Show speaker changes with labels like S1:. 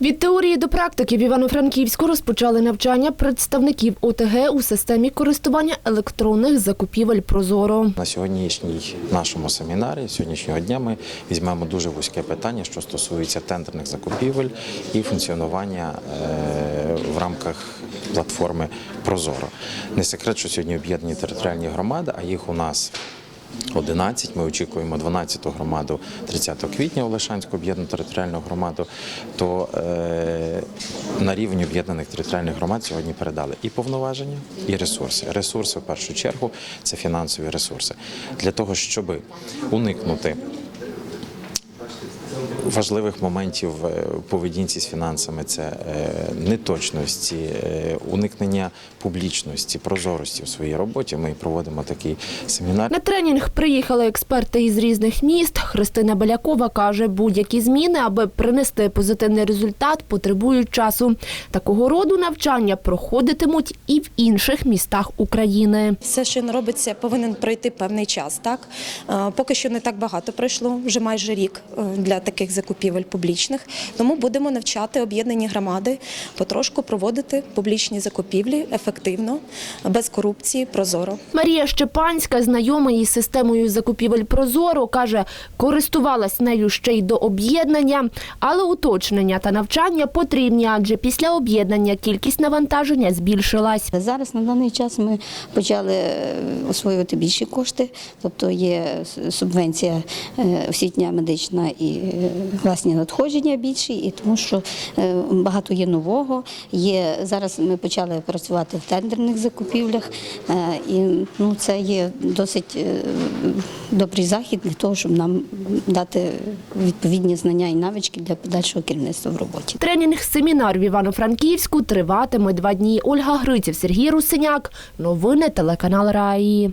S1: Від теорії до практики в Івано-Франківську розпочали навчання представників ОТГ у системі користування електронних закупівель Прозоро.
S2: На сьогоднішній нашому семінарі, сьогоднішнього дня, ми візьмемо дуже вузьке питання, що стосується тендерних закупівель і функціонування е, в рамках платформи Прозоро. Не секрет, що сьогодні об'єднані територіальні громади, а їх у нас 11. Ми очікуємо 12-ту громаду 30 квітня Олешанську об'єднану територіальну громаду. То е, на рівні об'єднаних територіальних громад сьогодні передали і повноваження, і ресурси. Ресурси в першу чергу це фінансові ресурси для того, щоб уникнути. Важливих моментів е, в поведінці з фінансами це е, неточності, е, уникнення публічності, прозорості в своїй роботі. Ми проводимо такий семінар.
S1: На тренінг приїхали експерти із різних міст. Христина Белякова каже, будь-які зміни, аби принести позитивний результат, потребують часу. Такого роду навчання проходитимуть і в інших містах України.
S3: Все, що не робиться, повинен пройти певний час. Так поки що не так багато пройшло, вже майже рік для таких закупівель публічних. Тому будемо навчати об'єднані громади потрошку проводити публічні закупівлі ефективно, без корупції, прозоро.
S1: Марія Щепанська, знайома із системою закупівель Прозоро, каже, користувалась нею ще й до об'єднання, але уточнення та навчання потрібні, адже після об'єднання кількість навантаження збільшилась.
S4: Зараз на даний час ми почали е, освоювати більші кошти, тобто є субвенція е, освітня медична і власні надходження більші, і тому що е, багато є нового. Є зараз ми почали працювати в тендерних закупівлях, е, і ну це є досить е, добрий захід для того, щоб нам дати відповідні знання і навички для подальшого керівництва в роботі.
S1: Тренінг семінар в Івано-Франківську триватиме два дні. Ольга Гриців, Сергій Русиняк. Новини телеканал Раї.